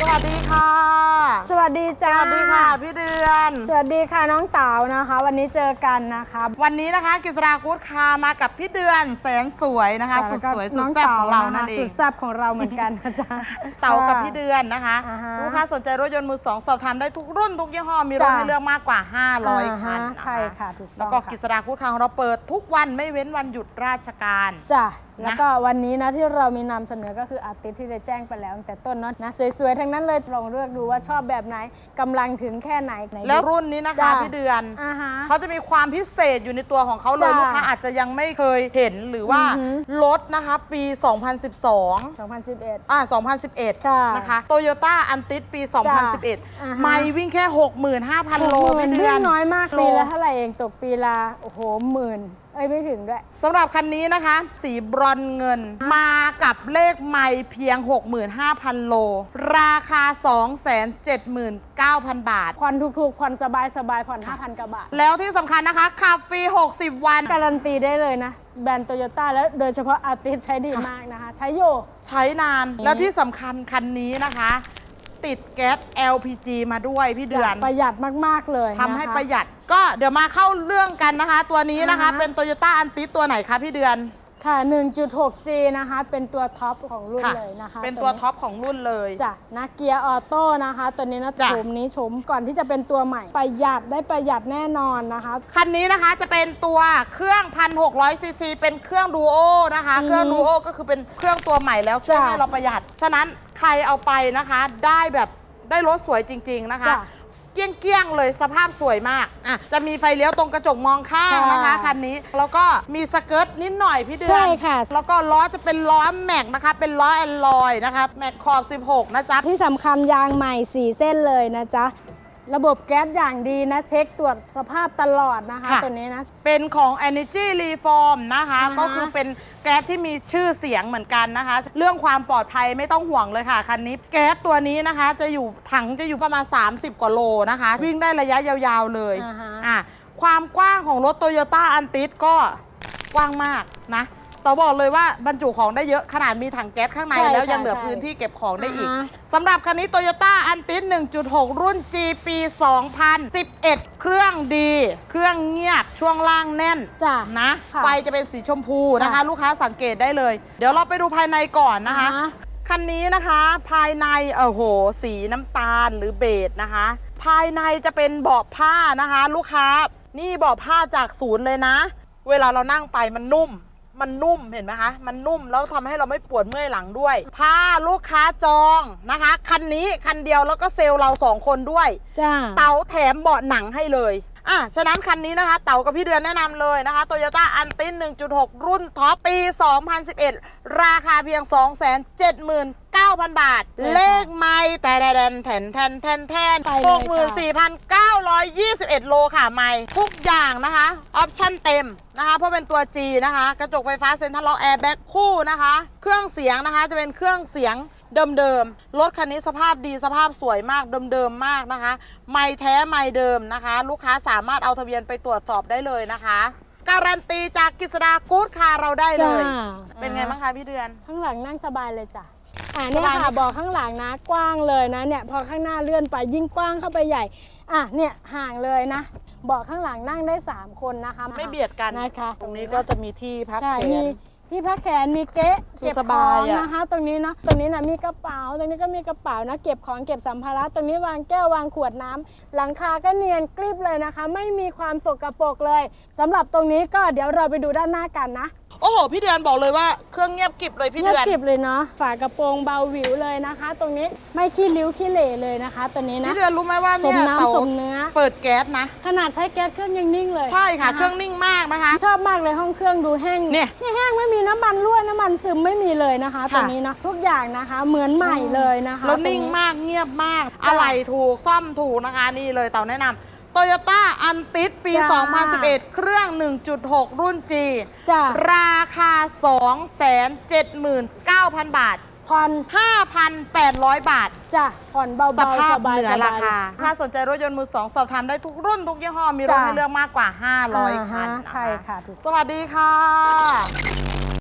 สวัสดีค่ะ สวัสดีจ้าวัสดีค่ะ พี่เดือน สวัสดีค่ะน้องเต๋านะคะ วันนี้เจอกันนะคะวันนี้นะคะกิษรากูดคามากับพี่เดือนแสนสวยนะคะ สุดสวยสุดแซ่บของเรานั่นเองสุดแซ่บของเราเหมือนกันจ้าเต๋ากับพี่เดือนนะคะลูกค้าสนใจรถยนต์มือสองสอบถามได้ทุกรุ่นทุกยี่ห้อมีรถให้เลือกมากกว่า อ่า500ฮคันใช่ค่ะถูกต้องแล้วก็กิษราคู่ค้างของเราเปิดทุกวันไม่เว้นวันหยุดราชการ จ้าแล้วก็วันนี้นะที่เรามีนำเสนอก็คืออาร์ติสที่ได้แจ้งไปแล้วตั้งแต่ต้นเนาะนะสวยๆ ทั้งนั้นเลยลองเลือกดูว่าชอบแบบไหนกำลังถึงแค่ไหนไหน แล้วรุ่นนี้นะคะจ้ะพี่เดือนอ่าฮะเขาจะมีความพิเศษอยู่ในตัวของเขาเลยจ้ะลูกค้าอาจจะยังไม่เคยเห็นหรือว่าอือหือ รถนะคะปี 2012 2011 อ่า2011ค่ะนะคะโตโยต้าอันติสปี อ่าฮะ 2011 ไม่วิ่งแค่ 65,000 โลหมื่ไม่นเดืวิ่องนน้อยมากโลปีละเท่าไหร่เองตกปีละโอ้โหหมื่น เอ้ยไม่ถึงด้วย สำหรับคันนี้นะคะ สีบรอนซ์เงิน มากับเลขไม่เพียง 65,000 โล ราคา 279,000 บาท ผ่อนถูกๆผ่อนสบายสบายๆผ่อน 5,000กว่าบาท แล้วที่สำคัญนะคะขับฟรี 60 วัน การันตีได้เลยนะ แบรนด์โตโยต้าแล้วโดยเฉพาะอาร์ติสใช้ดีมากนะคะ ใช้โยใช้นาน แล้วที่สำคัญคันนี้นะคะ ติดแก๊ส LPG มาด้วยพี่เดือน ประหยัดมาก ๆ เลยทำให้นคประหยัดก็เดี๋ยวมาเข้าเรื่องกันนะคะ ตัวนี้นะคะ อ่าฮะ เป็นโตโยต้าอันติตัวไหนคะพี่เดือน ค่ะ 1.6G นะคะ เป็นตัวท็อปของรุ่นค่ะเลยนะคะเป็นตัวท็อปของรุ่นเลย จ้ะนะเกียร์ออโต้นะคะ ตัวนี้นะจ้ะโฉมนี้โฉมก่อนที่จะเป็นตัวใหม่ ประหยัดได้ประหยัดแน่นอนนะคะ คันนี้นะคะจะเป็นตัวเครื่อง1,600ซีซีเป็นเครื่องดูโอนะคะ อือฮึเครื่องดูโอก็คือเป็นเครื่องตัวใหม่แล้วช่วยจ้ะให้เราประหยัด ฉะนั้นใครเอาไปนะคะ ได้แบบได้รถสวยจริง ๆนะคะ จ้ะเกี้ยงเกี้ยงๆเลยสภาพสวยมากอะจะมีไฟเลี้ยวตรงกระจกมองข้างนะคะค่ะคันนี้ แล้วก็มีสเกิร์ตนิดหน่อยพี่เดือนใช่ค่ะ แล้วก็ล้อจะเป็นล้อแม็กนะคะ เป็นล้อแอนลอยนะคะแม็กขอบ 16 นะจ๊ะ ที่สำคัญยางใหม่ 4 เส้นเลยนะจ๊ะ ระบบแก๊สอย่างดีนะ เช็คตรวจสภาพตลอดนะคะ ค่ะ ตัวนี้นะ เป็นของ Energy Reform นะคะ อ่าฮะ ก็คือเป็นแก๊สที่มีชื่อเสียงเหมือนกันนะคะ เรื่องความปลอดภัยไม่ต้องห่วงเลยค่ะ คันนี้แก๊สตัวนี้นะคะ จะอยู่ถังจะอยู่ประมาณ 30 กว่าโลนะคะ วิ่งได้ระยะยาวๆเลยอ่าฮะ อะความกว้างของรถโตโยต้าอันติสก็กว้างมากนะ ต่อบอกเลยว่าบรรจุของได้เยอะขนาดมีถังแก๊สข้างในใช่แล้วค่ะยังเหลือใช่พื้นที่เก็บของได้อีกอ่าฮะ สำหรับคันนี้ Toyota a n t i s 1.6 รุ่น G ปี2011 เครื่องดี เครื่องเงียบช่วงล่างแน่น จ้ะ นะ ค่ะไฟจะเป็นสีชมพูนะคะ ค่ะ ลูกค้าสังเกตได้เลย เดี๋ยวเราไปดูภายในก่อนนะคะ อ่าฮะคันนี้นะคะภายในโอ้โห สีน้ำตาลหรือเบจนะคะ ภายในจะเป็นเบาะผ้านะคะ ลูกค้า นี่เบาะผ้าจากศูนย์เลยนะ เวลาเรานั่งไปมันนุ่ม มันนุ่มเห็นไหมคะ มันนุ่มแล้วทำให้เราไม่ปวดเมื่อยหลังด้วย ถ้าลูกค้าจองนะคะ คันนี้คันเดียวแล้วก็เซลล์เราสองคนด้วย จ้า เต๋าแถมเบาะหนังให้เลยอะฉะนั้นคันนี้นะคะ เต๋ากับพี่เดือนแนะนำเลยนะคะ Toyota a n t i s 1.6 รุ่นท็อปปี 2011 ราคาเพียง 279,000 บาทเลยค่ะเลขไม่แต่แดนแทนแทนแทนแทนไปเลยค่ะ64,921 โลค่ะไม่ทุกอย่างนะคะ ออปชั่นเต็มนะคะ เพราะเป็นตัว G นะคะ กระจกไฟฟ้าเซ็นทรัลล็อกแอร์แบ็คคู่นะคะ เครื่องเสียงนะคะจะเป็นเครื่องเสียงเดิมๆ รถคันนี้สภาพดีสภาพสวยมากเดิมๆ มากนะคะ ไม่แท้ไม่เดิมนะคะ ลูกค้าสามารถเอาทะเบียนไปตรวจสอบได้เลยนะคะ การันตีจากกิษดากู๊ดคาร์เราได้เลย จ้าเป็นไงบ้างคะพี่เดือน ข้างหลังนั่งสบายเลยจ้ะ อ่าเนี่ยสบายไหมค่ะคะบอกข้างหลังนะกว้างเลยนะเนี่ยพอข้างหน้าเลื่อนไปยิ่งกว้างเข้าไปใหญ่อะเนี่ยห่างเลยนะเบาะข้างหลังนั่งได้ 3 คนนะคะไม่เบียดกันนะคะ ตรงนี้ก็จะมีที่พักใช่แขมีนที่พักแขนมีเก๊ะคือเก็บสขบาอยงอะนะคะ ตรงนี้นะตรงนี้นะมีกระเป๋า ตรงนี้ก็มีกระเป๋านะ เก็บของเก็บสัมภาระตรงนี้วางแก้ววางขวดน้ำหลังคาก็เนียนกริบเลยนะคะ ไม่มีความสกปรกเลยสำหรับตรงนี้ก็เดี๋ยวเราไปดูด้านหน้ากันนะ โอ้โห พี่เดือนบอกเลยว่าเครื่องเงียบกริบเลยพี่เงียเดืบอนกริบเลยเนาะฝากระโปรงเบาหวิวเลยนะคะ ตรงนี้ไม่ขี้ริ้วขี้เหร่เลยนะคะ ตัวนี้นะพี่เดือนรู้ไหมว่าสมเนี่ยเต๋าน้ำสมเนื้อเปิดแก๊สนะ ขนาดใช้แก๊สเครื่องยังนิ่งเลยใช่ค่ะนเครื่องนิ่งมากนะคะ ชอบมากเลยห้องเครื่องดูแห้งเนี่ยแห้งไม่มีน้ำมันรั่วน้ำมันซึมไม่มีเลยนะคะค่ะตรงนี้เนาะทุกอย่างนะคะ เหมือนใหม่เลยนะคะแล้วนิ่งตรมากเงียบมากอะไรถูกซ่อมถูกนะคะ นี่เลยเต๋าแนะนำ โตโยต้าอันติสปี จ้า2011 เครื่อง 1.6 รุ่น G จ้ะราคา 279,000 บาท ผ่อน5,800 บาท จ้ะผ่อนเบาสๆภาพสบายเหนือสบยราคา ถ้าสนใจรถยนต์มือสองสอบถามได้ทุกรุ่นทุกยี่ห้อ มีรถจ้ะให้เลือกมากกว่า 500อ่าคัฮะนนะคะใช่ค่ะถูก สวัสดีค่ะ